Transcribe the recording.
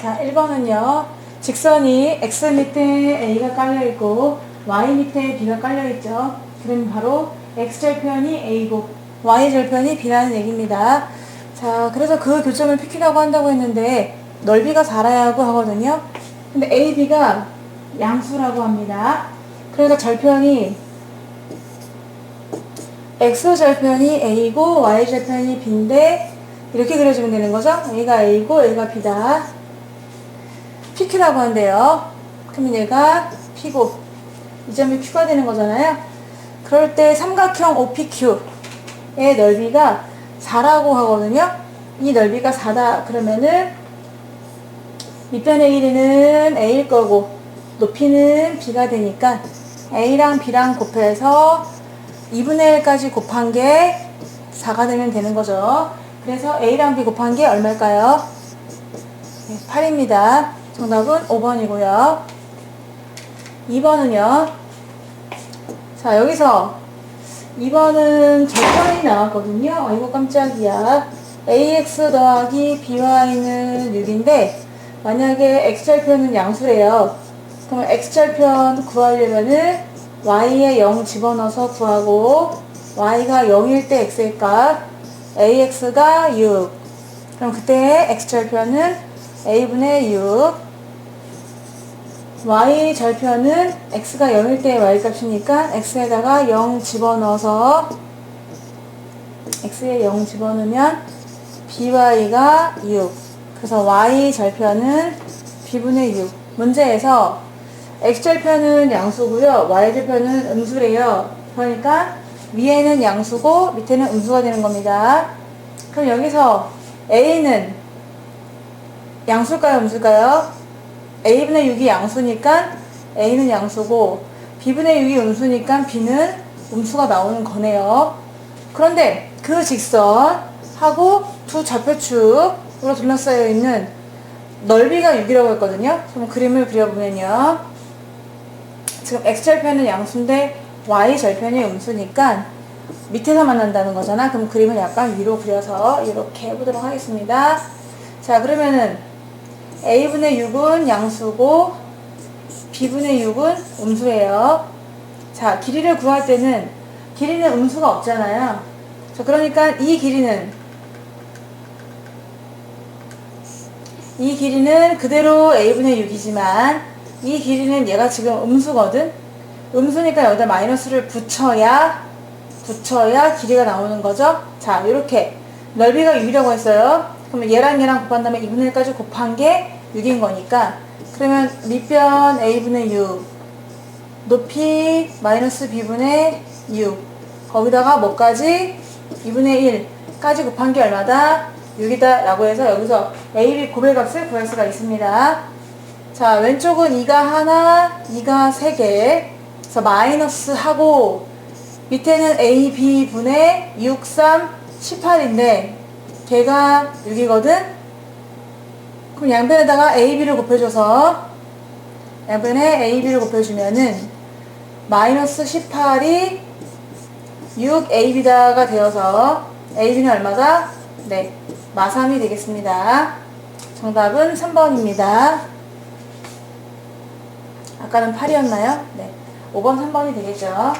자, 1번은요. 직선이 x 밑에 a가 깔려 있고 y 밑에 b가 깔려 있죠. 그럼 바로 x 절편이 a고 y 절편이 b라는 얘기입니다. 자, 그래서 그 교점을 PQ라고 한다고 했는데 넓이가 4라고 하거든요. 근데 a, b가 양수라고 합니다. 그러니까 절편이 x 절편이 a고 y 절편이 b인데 이렇게 그려주면 되는 거죠. a가 a고 a가 b다. PQ라고 한대요. 그러면 얘가 P고 이 점이 Q가 되는 거잖아요. 그럴 때 삼각형 OPQ의 넓이가 4라고 하거든요. 이 넓이가 4다. 그러면은 밑변의 길이는 A일 거고 높이는 B가 되니까 A랑 B랑 곱해서 2분의 1까지 곱한 게 4가 되면 되는 거죠. 그래서 A랑 B 곱한 게 얼마일까요? 네, 8입니다. 정답은 5번이고요. 2번은요. 자, 여기서 2번은 절편이 나왔거든요. 아이고 깜짝이야. ax 더하기 by는 6인데 만약에 x절편은 양수래요. 그러면 x절편 구하려면은 y에 0 집어넣어서 구하고 y가 0일 때 x의 값 ax가 6 그럼 그때 x절편은 a분의 6 y 절편은 x가 0일 때 y 값이니까 x에다가 0 집어넣어서 x에 0 집어넣으면 by가 6 그래서 y 절편은 b분의 6 문제에서 x 절편은 양수고요. y 절편은 음수래요. 그러니까 위에는 양수고 밑에는 음수가 되는 겁니다. 그럼 여기서 a는 양수일까요? 음수일까요? A분의 6이 양수니까 a는 양수고 b분의 6이 음수니까 b는 음수가 나오는 거네요. 그런데 그 직선하고 두 좌표축으로 둘러싸여 있는 넓이가 6이라고 했거든요. 그럼 그림을 그려보면요. 지금 x절편은 양수인데 y절편이 음수니까 밑에서 만난다는 거잖아. 그럼 그림을 약간 위로 그려서 이렇게 해보도록 하겠습니다. 자, 그러면은 a분의 6은 양수고 b분의 6은 음수예요. 자, 길이를 구할 때는 길이는 음수가 없잖아요. 자, 그러니까 이 길이는 이 길이는 그대로 a분의 6이지만 이 길이는 얘가 지금 음수거든. 음수니까 여기다 마이너스를 붙여야 붙여야 길이가 나오는 거죠. 자, 이렇게 넓이가 6이라고 했어요. 그러면 얘랑 얘랑 곱한 다음에 2분의 1까지 곱한 게 6인 거니까 그러면 밑변 a분의 6 높이 마이너스 b분의 6 거기다가 뭐까지 2분의 1까지 곱한 게 얼마다? 6이다 라고 해서 여기서 a, b 고배값을 구할 수가 있습니다. 자 왼쪽은 2가 하나 2가 3개 그래서 마이너스 하고 밑에는 a, b 분의 6, 3, 18인데 걔가 6이거든? 그럼 양변에다가 a, b를 곱해줘서 양변에 a, b를 곱해주면은 마이너스 18이 6 a, b다가 되어서 a, b는 얼마다? 네, 마3이 되겠습니다. 정답은 3번입니다. 아까는 8이었나요? 네. 5번, 3번이 되겠죠.